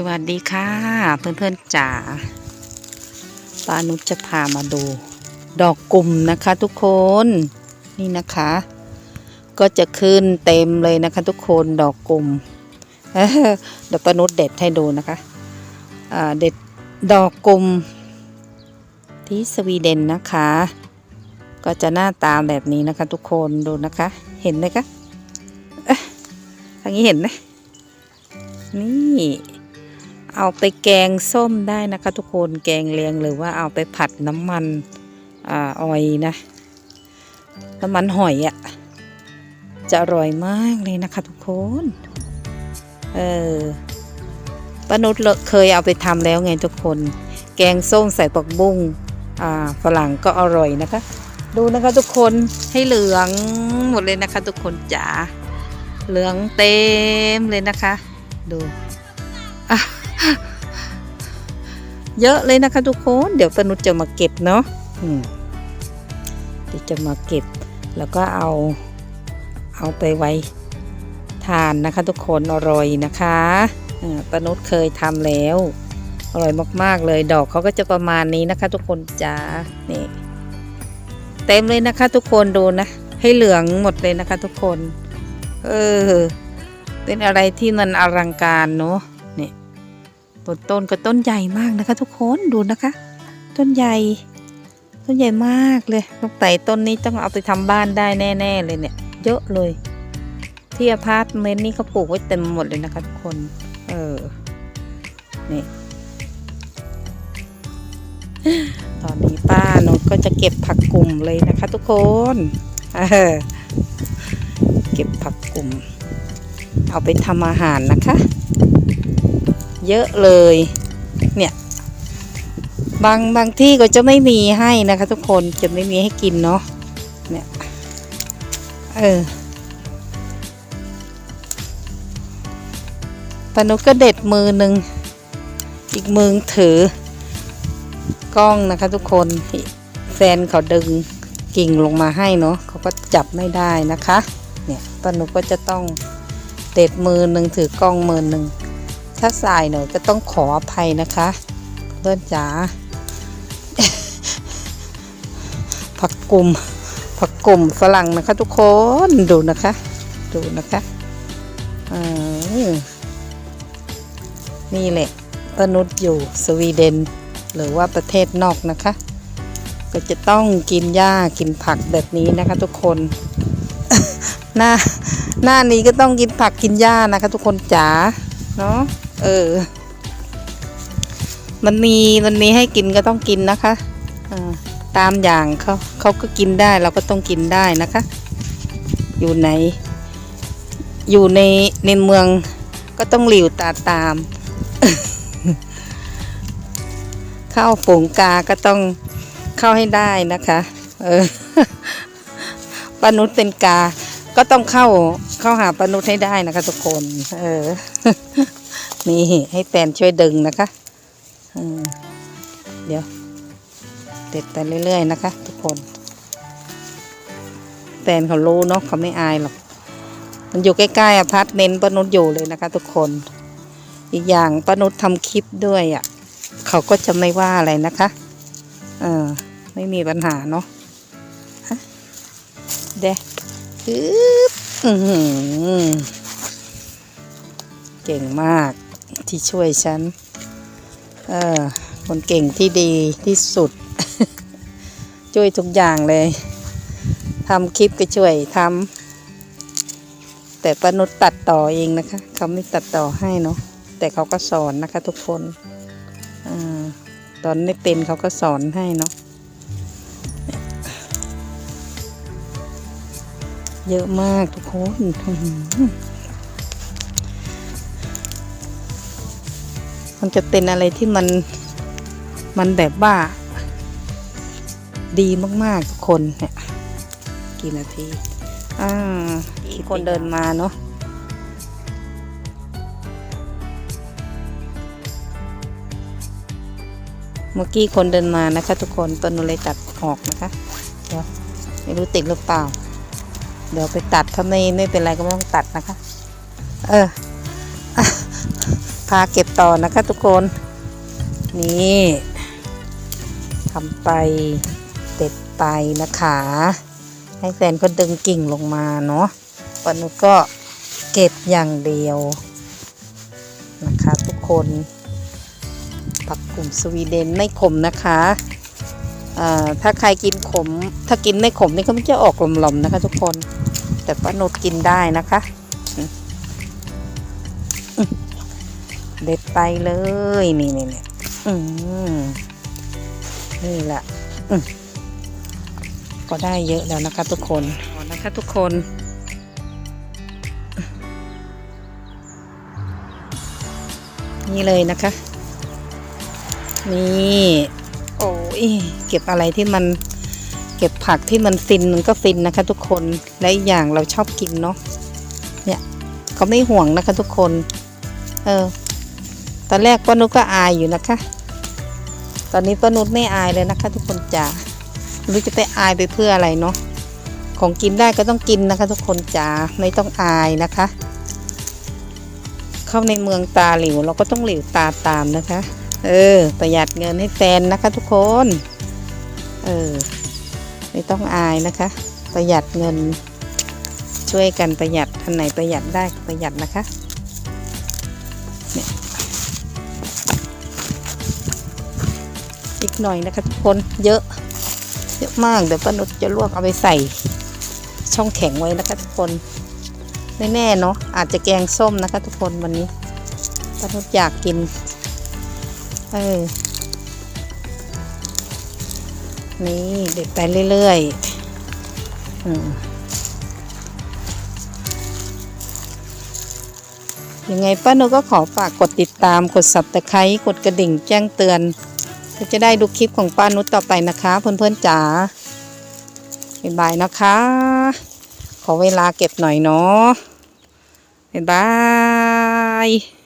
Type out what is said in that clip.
สวัสดีค่ะ เพื่อนๆจ๋าป้านุชจะพามาดู ดอกกลุ่มนะคะทุกคนนี่นะคะ ก็จะขึ้นเต็มเลยนะคะทุกคนดอกกลุ่มเดี๋ยวป้านุชเด็ดให้ดูนะคะเด็ดดอกกลุ่มที่สวีเดนนะคะ ก็จะหน้าตาแบบนี้นะคะ ทุกคนดูนะคะ เห็นไหมคะอะทางนี้เห็นไหมนี่ เอาไปแกงส้มได้นะคะ ทุกคนแกงเลียงหรือว่าเอาไปผัดน้ำมันอออยนะน้ำมันหอยอะ่ะจะอร่อยมากเลยนะคะทุกคน เออป้านุชเคยเอาไปทำแล้วไงทุกคน แกงส้มใส่ปักบุ้งอ่าฝรั่งก็อร่อยนะคะ ดูนะคะทุกคนให้เหลืองหมดเลยนะคะทุกคนจ๋าเหลืองเต็มเลยนะคะ ดูอะ เยอะเลยนะคะทุกคนเดี๋ยวปนุจะมาเก็บเนาะเดี๋ยวจะมาเก็บ แล้วก็เอาเอาไปไว้ทานนะคะทุกคนอร่อยนะคะอ่าปนุเคยทำแล้ว อร่อยมากๆเลยดอกเขาก็จะประมาณนี้นะคะ ทุกคนจ้านี่เต็มเลยนะคะ ทุกคนดูนะ ให้เหลืองหมดเลยนะคะ ทุกคน เออเป็นอะไรที่มันอลังการเนาะ ต้นต้นก็ต้นใหญ่มากนะคะ ทุกคนดูนะคะ ต้นใหญ่ ต้นใหญ่มากเลยลูกไต่ต้นนี้ต้องเอาไปทำบ้านได้แน่ๆเลยเนี่ย เยอะเลย ที่อพาร์ตเมนต์นี่เขาปลูกไว้เต็มหมดเลยนะคะทุกคน เออนี่ตอนนี้ป้าโนดก็จะเก็บผักกลุ่มเลยนะคะ ทุกคนเออเก็บผักกลุ่ม เอาไปทำอาหารนะคะ เยอะเลย เนี่ย บางบางที่ก็จะไม่มีให้นะคะ ทุกคนจะไม่มีให้กินเนาะเนี่ยเออปานุก็เด็ดมือหนึ่งอีกมือถือกล้องนะคะทุกคนแฟนเขาดึงกิ่งลงมาให้เนาะเขาก็จับไม่ได้นะคะ เนี่ยปานุก็จะต้องเด็ดมือหนึ่งถือกล้องมือหนึ่ง ถ้าสายหน่อยก็ต้องขออภัยนะคะเพื่อนจ๋าผักกลุ่มผักกลุ่มฝรั่งนะคะ ทุกคนดูนะคะ ดูนะคะเออนี่แหละปนุษอยู่สวีเดน หรือว่าประเทศนอกนะคะ ก็จะต้องกินหญ้ากินผักแบบนี้นะคะ ทุกคนหน้าหน้านี้ก็ต้องกินผักกินหญ้านะคะ ทุกคนจ๋าเนาะ เออ มันมีมันมีให้กินก็ต้องกินนะคะอ่าตามอย่างเขาเขาก็กินได้เราก็ต้องกินได้นะคะ อยู่ในอยู่ในในเมืองก็ต้องหลิวตาตาม เข้าฝูงกาก็ต้องเข้าให้ได้นะคะ เออปานุษเป็นกา ก็ต้องเข้าเข้าหาปานุษให้ได้นะคะทุกคน เออ นี่ให้แฟนช่วยดึงนะคะเดี๋ยวเด็ดไปเรื่อย ๆ นะคะ ทุกคนแฟนเขารู้เนาะเขาไม่อายหรอก มันอยู่ใกล้ๆอพาร์ตเนต์ปานุษอยู่เลยนะคะ ทุกคน อีกอย่างปานุษทำคลิปด้วยอะเขาก็จะไม่ว่าอะไรนะคะเออไม่มีปัญหาเนาะเด้ฮึบอื้อหือเก่งมาก ที่ช่วยฉัน เออ คนเก่งที่ดีที่สุด ช่วยทุกอย่างเลยทำคลิปก็ช่วยทำแต่ปนุษตัดต่อเองนะคะ เขาไม่ตัดต่อให้เนาะแต่เขาก็สอนนะคะ ทุกคนอตอนไม่เป็นเขาก็สอนให้เนาะเยอะมากทุกคน มันจะเป็นอะไรที่มันมันแบบว่า ดีมากๆทุกคนเนี่ยกี่นาทีอ่ามีคนเดินมาเนาะเมื่อกี้คนเดินมานะคะ ทุกคนต้นนุเลยตัดออกนะคะเดี๋ยวไม่รู้ติดหรือเปล่า เดี๋ยวไปตัดถ้าไม่ไม่เป็นไรก็ไม่ต้องตัดนะคะ เอออะ พาเก็บต่อนะคะทุกคน นี่ทำไปเด็ดไปนะคะ ให้แฟนก็ดึงกิ่งลงมาเนาะปานุก็เก็บอย่างเดียว นะคะทุกคนผักกลุ่มสวีเดนไม่ขมนะคะอ่อถ้าใครกินขม ถ้ากินไม่ขมนี่ก็มันจะออกหลอมๆนะคะ ทุกคน แต่ป้านุชกินได้นะคะ เด็ดไปเลยนี่นี่นี่อืมนี่แหละอืมก็ได้เยอะแล้วนะคะทุกคนอ๋อนะคะทุกคน นี่เลยนะคะ นี่โอ้ยเก็บอะไรที่มันเก็บผักที่มันฟินมันก็ฟินนะคะ ทุกคนและอีกอย่างเราชอบกินเนาะเนี่ยเขาไม่ห่วงนะคะ ทุกคน เออ ตอนแรกป้านุชก็อายอยู่นะคะ ตอนนี้ป้านุชไม่อายเลยนะคะ ทุกคนจ๋ารู้จะไปอายไปเพื่ออะไรเนาะของกินได้ก็ต้องกินนะคะ ทุกคนจ๋าไม่ต้องอายนะคะ เข้าในเมืองตาหลิวเราก็ต้องหลิวตาตามนะคะ เออ ประหยัดเงินให้แฟนนะคะ ทุกคน เออ ไม่ต้องอายนะคะ ประหยัดเงิน ช่วยกันประหยัดอันไหนประหยัดได้ประหยัดนะคะเนี่ย อีกหน่อยนะคะทุกคนเยอะเยอะมากเดี๋ยวป้านุชจะลวกเอาไปใส่ช่องแข็งไว้นะคะทุกคนแน่ๆเนาะอาจจะแกงส้มนะคะ ทุกคนวันนี้ป้านุชอยากกินเออนี่เด็ดไปเรื่อยๆอืมยังไงป้าโนก็ขอฝากกดติดตามกด subscribe กดกระดิ่งแจ้งเตือน ก็จะได้ดูคลิปของป้านุชต่อไปนะคะเพื่อนๆจ๋าบ๊ายบายนะคะ ขอเวลาเก็บหน่อยเนาะบ๊ายบาย